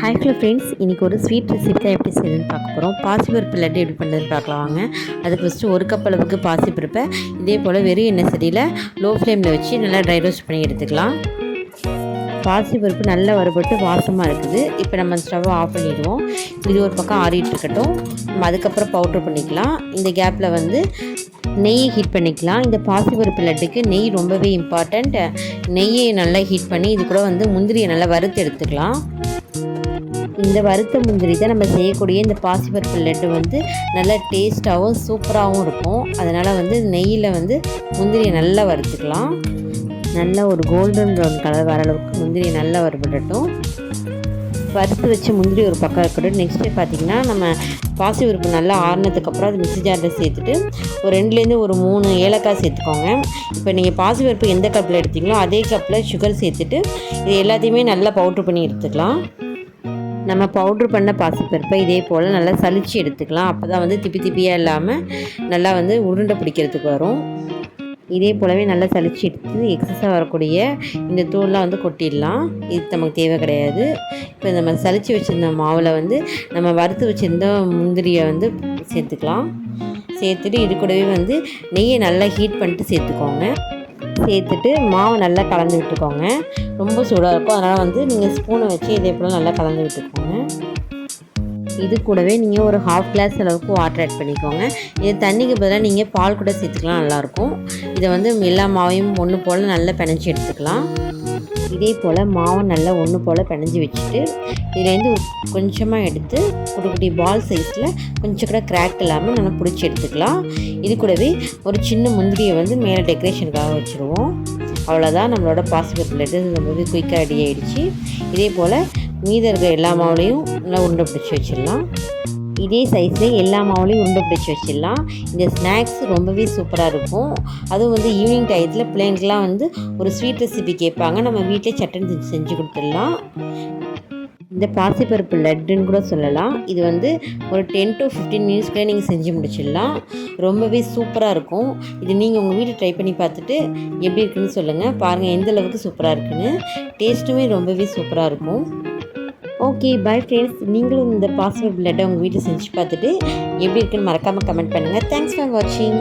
Hi hello friends இன்றைக்கி ஒரு sweet recipe தான் எப்படி செய்யுதுன்னு பார்க்க போகிறோம் பாசிப்பருப்பு லட்டு எப்படி பண்ணுறதுன்னு பார்க்கலாம் வாங்க. அதுக்கு ஃபஸ்ட்டு ஒரு கப் அளவுக்கு பாசிப்பருப்பை இதே போல் வெறும் எண்ணெய் செடியில் லோ ஃப்ளேமில் வச்சு நல்லா ட்ரை ரோஸ்ட் பண்ணி எடுத்துக்கலாம். பாசிப்பருப்பு நல்லா வறுபட்டு வாசமாக இருக்குது. இப்போ நம்ம ஸ்டவ்வை ஆஃப் பண்ணிடுவோம். இது ஒரு பக்கம் ஆறிட்டு இருக்கட்டும். நம்ம அதுக்கப்புறம் பவுட்ரு பண்ணிக்கலாம். இந்த கேப்பில் வந்து நெய்யை ஹீட் பண்ணிக்கலாம். இந்த பாசிப்பருப்பு லட்டுக்கு நெய் ரொம்பவே இம்பார்ட்டண்ட் நெய்யை நல்லா ஹீட் பண்ணி இது கூட வந்து முந்திரியை நல்லா வறுத்து எடுத்துக்கலாம். இந்த வறுத்த முந்திரி தான் நம்ம செய்யக்கூடிய இந்த பாசிப்பருப்பு லட்டு வந்து நல்லா டேஸ்ட்டாகவும் சூப்பராகவும் இருக்கும். அதனால் வந்து நெய்யில் வந்து முந்திரியை நல்லா வறுத்துக்கலாம். நல்ல ஒரு கோல்டன் ப்ரௌன் கலர் வர அளவுக்கு முந்திரியை நல்லா வறுபடட்டும். வறுத்து வச்ச முந்திரி ஒரு பக்கம் இருக்கட்டும். நெக்ஸ்ட்டு பார்த்திங்கன்னா நம்ம பாசி உறுப்பு நல்லா ஆறுனதுக்கப்புறம் அது மிக்ஸி ஜாரில் சேர்த்துட்டு ஒரு ரெண்டுலேருந்து ஒரு மூணு ஏலக்காய் சேர்த்துக்கோங்க. இப்போ நீங்கள் பாசி உறுப்பு எந்த கப்பில் எடுத்தீங்களோ அதே கப்பில் சுகர் சேர்த்துட்டு இது எல்லாத்தையுமே நல்லா பவுட்ரு பண்ணி எடுத்துக்கலாம். நம்ம பவுட்ரு பண்ண பாசிப்பருப்பை இதே போல் நல்லா சலித்து எடுத்துக்கலாம். அப்போ தான் வந்து திப்பி திப்பியாக இல்லாமல் நல்லா வந்து உருண்டை பிடிக்கிறதுக்கு வரும். இதே போலவே நல்லா சளிச்சு எடுத்து எக்ஸஸாக வரக்கூடிய இந்த தூள்லாம் வந்து கொட்டிடலாம். இது நமக்கு தேவை கிடையாது. இப்போ நம்ம சளிச்சு வச்சுருந்த மாவில் வந்து நம்ம வறுத்து வச்சுருந்த முந்திரியை வந்து சேர்த்துக்கலாம். சேர்த்துட்டு இது கூடவே வந்து நெய்யை நல்லா ஹீட் பண்ணிட்டு சேர்த்துக்கோங்க. சேர்த்துட்டு மாவை நல்லா கலந்து விட்டுக்கோங்க. ரொம்ப சூடாக இருக்கும். அதனால் வந்து நீங்கள் ஸ்பூனை வச்சு இதே போல் நல்லா கலந்து விட்டுக்கோங்க. இது கூடவே நீங்கள் ஒரு ஹாஃப் கிளாஸ் அளவுக்கு வாட்டர் ஆட் பண்ணிக்கோங்க. இது தண்ணிக்கு பதிலாக நீங்கள் பால் கூட சேர்த்துக்கலாம். நல்லாயிருக்கும் இதை வந்து எல்லா மாவையும் ஒன்று போல் நல்லா பிணைச்சி எடுத்துக்கலாம். இதே போல் மாவை நல்லா ஒன்று போல் பிணைஞ்சி வச்சுட்டு இதுலேருந்து கொஞ்சமாக எடுத்து குட்டி குட்டி பால் சைஸில் கொஞ்சம் கூட கிராக் இல்லாமல் நல்லா பிடிச்சி எடுத்துக்கலாம். இது கூடவே ஒரு சின்ன முந்திரியை வந்து மேலே டெக்கரேஷனுக்காக வச்சுருவோம். அவ்வளோதான் நம்மளோட பாசிபிள் லட்டு ரொம்பவே குயிக்காக ரெடி ஆகிடுச்சு இதே போல் மீத இருக்கிற எல்லா மாவுலையும் நல்லா உருண்டை பிடிச்சி வச்சிடலாம். இதே சைஸில் எல்லா மாவுலையும் உருண்டை பிடிச்சி வச்சிடலாம். இந்த ஸ்நாக்ஸ் ரொம்பவே சூப்பராக இருக்கும். அதுவும் வந்து ஈவினிங் டயத்தில் பிள்ளைங்களுக்குலாம் வந்து ஒரு ஸ்வீட் ரெசிபி கேட்பாங்க. நம்ம வீட்டிலே சட்டன் செஞ்சு கொடுத்துடலாம். இந்த பாசிப்பருப்பு லட்டுன்னு கூட சொல்லலாம். இது வந்து ஒரு டென் டு ஃபிஃப்டீன் மினிட்ஸ்க்குள்ளே நீங்கள் செஞ்சு முடிச்சிடலாம். ரொம்பவே சூப்பராக இருக்கும். இது நீங்கள் உங்கள் வீட்டில் ட்ரை பண்ணி பார்த்துட்டு எப்படி இருக்குன்னு சொல்லுங்கள் பாருங்கள் எந்த அளவுக்கு சூப்பராக இருக்குன்னு. டேஸ்ட்டுமே ரொம்பவே சூப்பராக இருக்கும். ஓகே பை ஃப்ரெண்ட்ஸ் நீங்களும் இந்த பாசிபிள் பிளட்டை உங்கள் வீட்டில் செஞ்சு பார்த்துட்டு எப்படி இருக்குன்னு மறக்காமல் கமெண்ட் பண்ணுங்கள் தேங்க்ஸ் ஃபார் வாட்சிங்